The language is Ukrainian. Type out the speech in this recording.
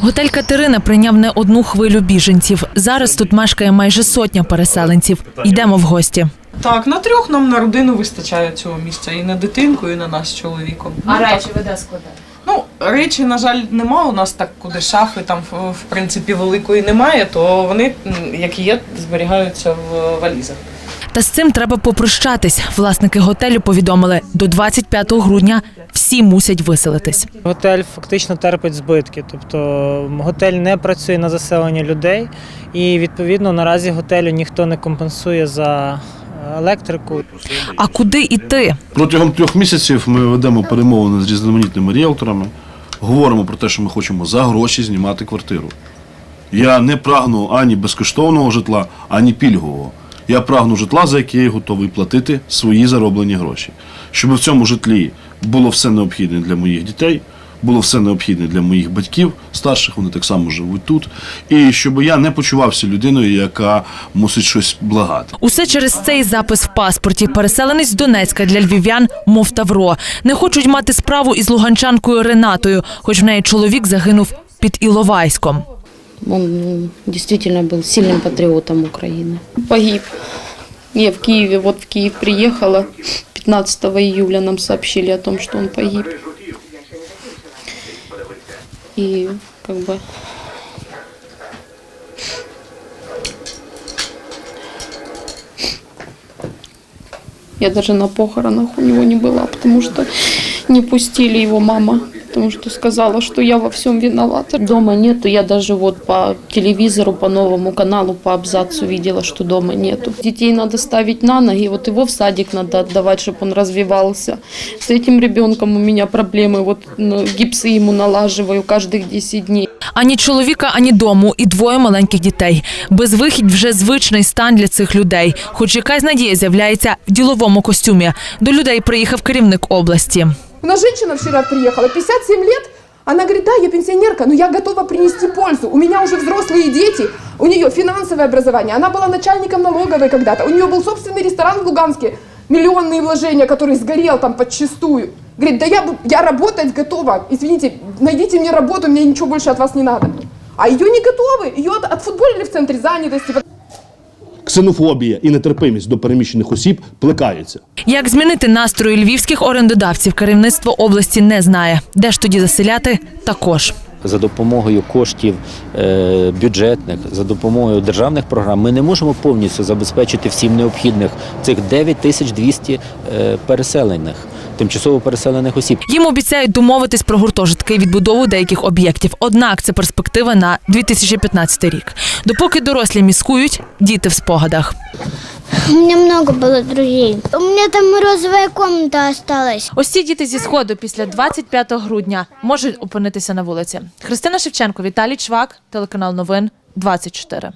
Готель Катерина прийняв не одну хвилю біженців. Зараз тут мешкає майже сотня переселенців. Йдемо в гості. Так, на трьох нам на родину вистачає цього місця. І на дитинку, і на нас з чоловіком. А речі ви де складаєте? Ну, речі, на жаль, нема у нас так, куди шафи там в в принципі великої немає, то вони, як є, зберігаються в валізах. Та з цим треба попрощатись. Власники готелю повідомили, до 25 грудня всі мусять виселитись. Готель фактично терпить збитки, тобто готель не працює на заселення людей, і відповідно наразі готелю ніхто не компенсує за електрику. А куди йти? Протягом трьох місяців ми ведемо перемовини з різноманітними ріелторами, говоримо про те, що ми хочемо за гроші знімати квартиру. Я не прагну ані безкоштовного житла, ані пільгового. Я прагну житла, за яке я готовий платити свої зароблені гроші. Щоб в цьому житлі було все необхідне для моїх дітей, було все необхідне для моїх батьків старших, вони так само живуть тут. І щоб я не почувався людиною, яка мусить щось благати. Усе через цей запис в паспорті. Переселенець з Донецька для львів'ян, мов Тавро. Не хочуть мати справу із луганчанкою Ренатою, хоч в неї чоловік загинув під Іловайськом. Он ну, действительно был сильным патриотом Украины. погиб. Я в Киеве, вот в Киев приехала. 15 июля нам сообщили о том, что он погиб. И как бы я даже на похоронах у него не была, потому что не пустили его мама, потому что сказала, что я во всем виновата. Дома нету, я даже вот по телевизору, по новому каналу, по абзацу видела, что дома нету. Детей надо ставить на ноги, вот его в садик надо отдавать, чтобы он развивался. С этим ребенком у меня проблемы, вот ну, гипсы ему налаживаю каждых 10 дней. Ані чоловіка, ані дому, і двоє маленьких дітей. Безвихідь вже звичний стан для цих людей. Хоч якась надія з'являється в діловому костюмі. До людей приїхав керівник області. У нас женщина вчера приехала, 57 лет. Она говорит, да, я пенсионерка, но я готова принести пользу. У меня уже взрослые дети, у нее финансовое образование. Она была начальником налоговой когда-то. У нее был собственный ресторан в Луганске, миллионные вложения, который сгорел там подчистую. Говорит, да я, я работать готова. Извините, найдите мне работу, мне ничего больше от вас не надо. А ее не готовы. Ее от, отфутболили в центре занятости. Ксенофобія і нетерпимість до переміщених осіб плекаються. Як змінити настрої львівських орендодавців, керівництво області не знає. Де ж тоді заселяти? Також. за допомогою коштів е, бюджетних, за допомогою державних програм ми не можемо повністю забезпечити всім необхідних цих 9200 е, переселених, тимчасово переселених осіб. Їм обіцяють домовитись про гуртожитки і відбудову деяких об'єктів. Однак це перспектива на 2015 рік. Допоки дорослі міскують, діти в спогадах. У меня много было друзей. У меня там розовая комната осталась. Ось ці діти зі сходу після 25 грудня можуть опинитися на вулиці. Христина Шевченко, Віталій Чвак, телеканал Новин 24.